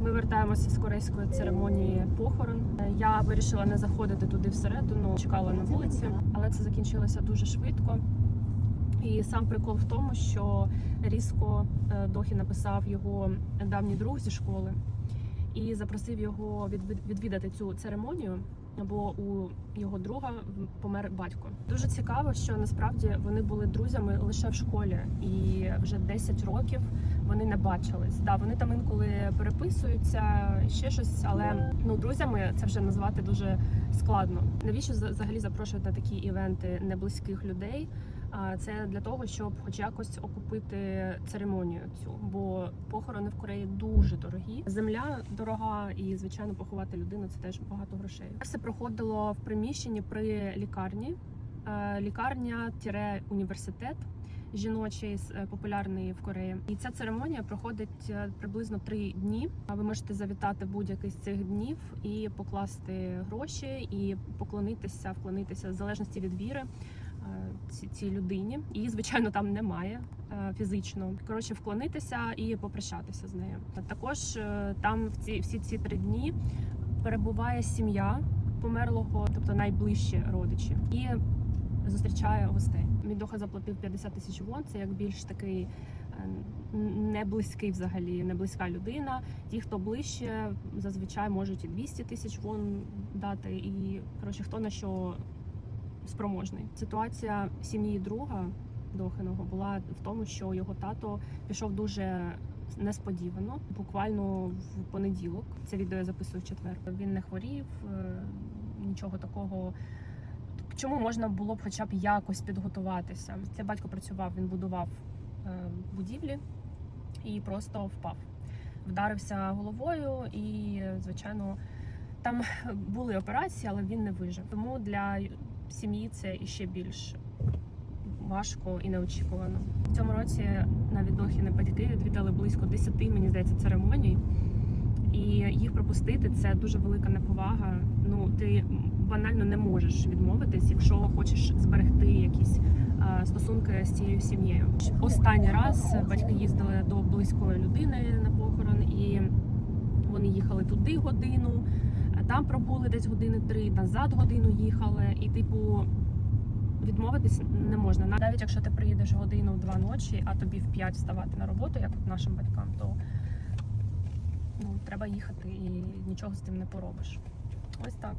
Ми вертаємося з корейської церемонії похорон. Я вирішила не заходити туди всередину, чекала на вулиці, але це закінчилося дуже швидко. І сам прикол в тому, що різко е, Дохі написав його давній друг зі школи і запросив його відвід- відвідати цю церемонію. Бо у його друга помер батько. Дуже цікаво, що насправді вони були друзями лише в школі, і вже 10 років вони не бачились. Да, вони там інколи переписуються, ще щось, але ну друзями це вже назвати дуже складно. Навіщо за- взагалі запрошують на такі івенти неблизьких людей? Це для того, щоб хоч якось окупити церемонію цю, бо похорони в Кореї дуже дорогі. Земля дорога, і звичайно, поховати людину це теж багато грошей. Все проходило в приміщенні при лікарні. Лікарня тире університет жіночий е, популярний в Кореї. І ця церемонія проходить е, приблизно три дні. А Ви можете завітати будь-який з цих днів і покласти гроші, і поклонитися, вклонитися в залежності від віри е, ці- цій людині. І звичайно там немає фізично. Коротше, вклонитися і попрощатися з нею. Також там в ці всі ці три дні перебуває сім'я померлого, тобто найближчі родичі, і зустрічає гостей. Мідоха заплатив 50 тисяч вон. Це як більш такий е, не близький взагалі, не близька людина. Ті, хто ближче, зазвичай можуть і 200 тисяч вон дати. І коротше, хто на що спроможний. Ситуація сім'ї друга Дохиного була в тому, що його тато пішов дуже несподівано, буквально в понеділок. Це відео я записую в четвер. Він не хворів, е, нічого такого. Чому можна було б хоча б якось підготуватися? Це батько працював, він будував е, будівлі і просто впав. Вдарився головою, і, звичайно, там були операції, але він не вижив. Тому для сім'ї це іще більш важко і неочікувано. В цьому році навіть Дохіни батьки відвідали близько 10, мені здається, церемоній. І їх пропустити це дуже велика неповага. Ну ти банально не можеш відмовитись, якщо хочеш зберегти якісь е, стосунки з цією сім'єю. Останній раз батьки їздили до близької людини на похорон, і вони їхали туди годину, там пробули десь години три, назад годину їхали, і типу. Відмовитись не можна. Навіть якщо ти приїдеш годину в два ночі, а тобі в п'ять вставати на роботу, як от нашим батькам, то ну, треба їхати і нічого з цим не поробиш. Ось так.